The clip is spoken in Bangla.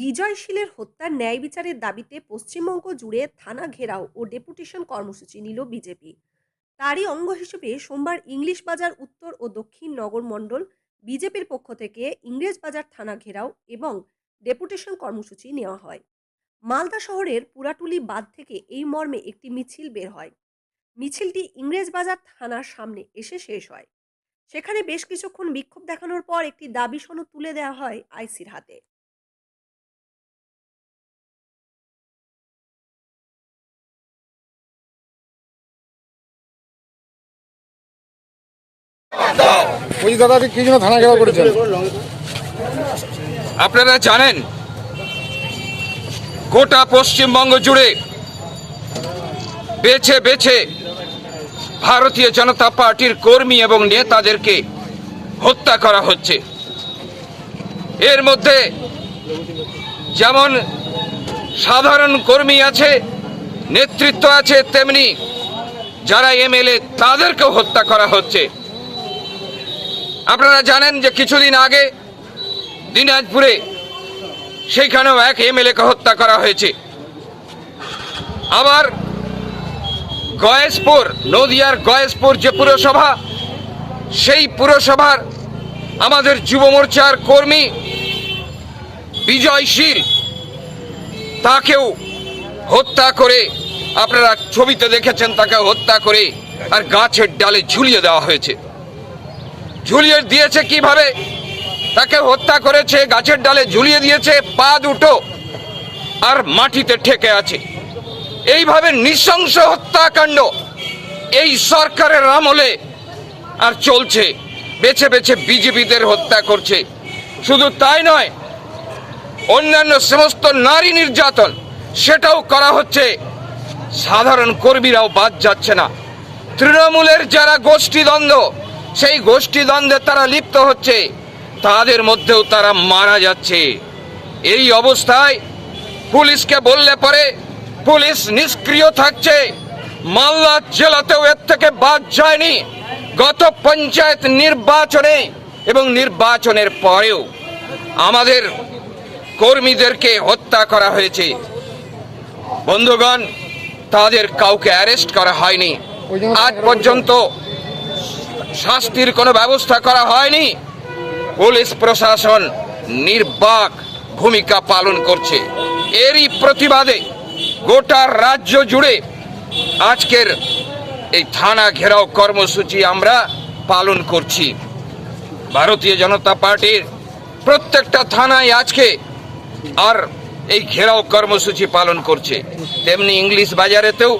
বিজয়শীলের হত্যার ন্যায় বিচারের দাবিতে পশ্চিমবঙ্গ জুড়ে থানা ঘেরাও ও ডেপুটেশন কর্মসূচি নিল বিজেপি। তারই অঙ্গ হিসেবে সোমবার ইংলিশ বাজার উত্তর ও দক্ষিণ নগর মণ্ডল বিজেপির পক্ষ থেকে ইংরেজ বাজার থানা ঘেরাও এবং ডেপুটেশন কর্মসূচি নেওয়া হয়। মালদা শহরের পুরাটুলি বাঁধ থেকে এই মর্মে একটি মিছিল বের হয়। মিছিলটি ইংরেজ বাজার থানার সামনে এসে শেষ হয়। সেখানে বেশ কিছুক্ষণ বিক্ষোভ দেখানোর পর একটি দাবি সনদ তুলে দেওয়া হয় আইসির হাতে। ওই দাদাকে কি জন্য থানা ঘেরাও করেছেন? আপনারা জানেন, গোটা পশ্চিমবঙ্গ জুড়ে বেছে বেছে ভারতীয় জনতা পার্টির কর্মী এবং নেতাদেরকে হত্যা করা হচ্ছে। এর মধ্যে যেমন সাধারণ কর্মী আছে, নেতৃত্ব আছে, তেমনি যারা এমএলএ, তাদেরকেও হত্যা করা হচ্ছে। আপনারা জানেন যে কিছুদিন আগে দিনাজপুরে সেইখানেও এক এমএলএকে হত্যা করা হয়েছে। আবার গয়েশপুর, নদিয়ার গয়েশপুর যে পুরসভা, সেই পুরসভার আমাদের যুব মোর্চার কর্মী বিজয়শীল তাকেও হত্যা করে আপনারা ছবিতে দেখেছেন তাকে হত্যা করে আর গাছের ডালে ঝুলিয়ে দেওয়া হয়েছে। ঝুলিয়ে দিয়েছে কীভাবে? তাকে হত্যা করেছে, গাছের ডালে ঝুলিয়ে দিয়েছে, পা দুটো, আর মাটিতে ঠেকে আছে। এইভাবে নৃশংস হত্যাকাণ্ড এই সরকারের আমলে আর চলছে। বেছে বেছে বিজেপিদের হত্যা করছে। শুধু তাই নয়, অন্যান্য সমস্ত নারী নির্যাতন, সেটাও করা হচ্ছে। সাধারণ কর্মীরাও বাদ যাচ্ছে না। তৃণমূলের যারা গোষ্ঠীদ্বন্দ্ব সেই গোষ্ঠীদ্বন্দ্বে তারা লিপ্ত হচ্ছে, তাদের মধ্যেও তারা মারা যাচ্ছে। এই অবস্থায় পুলিশকে বললে পরে পুলিশ নিষ্ক্রিয় থাকছে। মালদা জেলাতেও এর থেকে বাদ যায়নি। গত পঞ্চায়েত নির্বাচনে এবং নির্বাচনের পরেও আমাদের কর্মীদেরকে হত্যা করা হয়েছে। বন্ধুগণ, তাদের কাউকে অ্যারেস্ট করা হয়নি। আজ পর্যন্ত শাস্তির কোনো ব্যবস্থা করা হয়নি। পুলিশ প্রশাসন নির্বাক ভূমিকা পালন করছে। এরই প্রতিবাদে গোটা রাজ্য জুড়ে আজকের এই থানা ঘেরাও কর্মসূচি আমরা পালন করছি। ভারতীয় জনতা পার্টির প্রত্যেকটা থানায় আজকে আর এই ঘেরাও কর্মসূচি পালন করছে। তেমনি ইংলিশ বাজারেতেও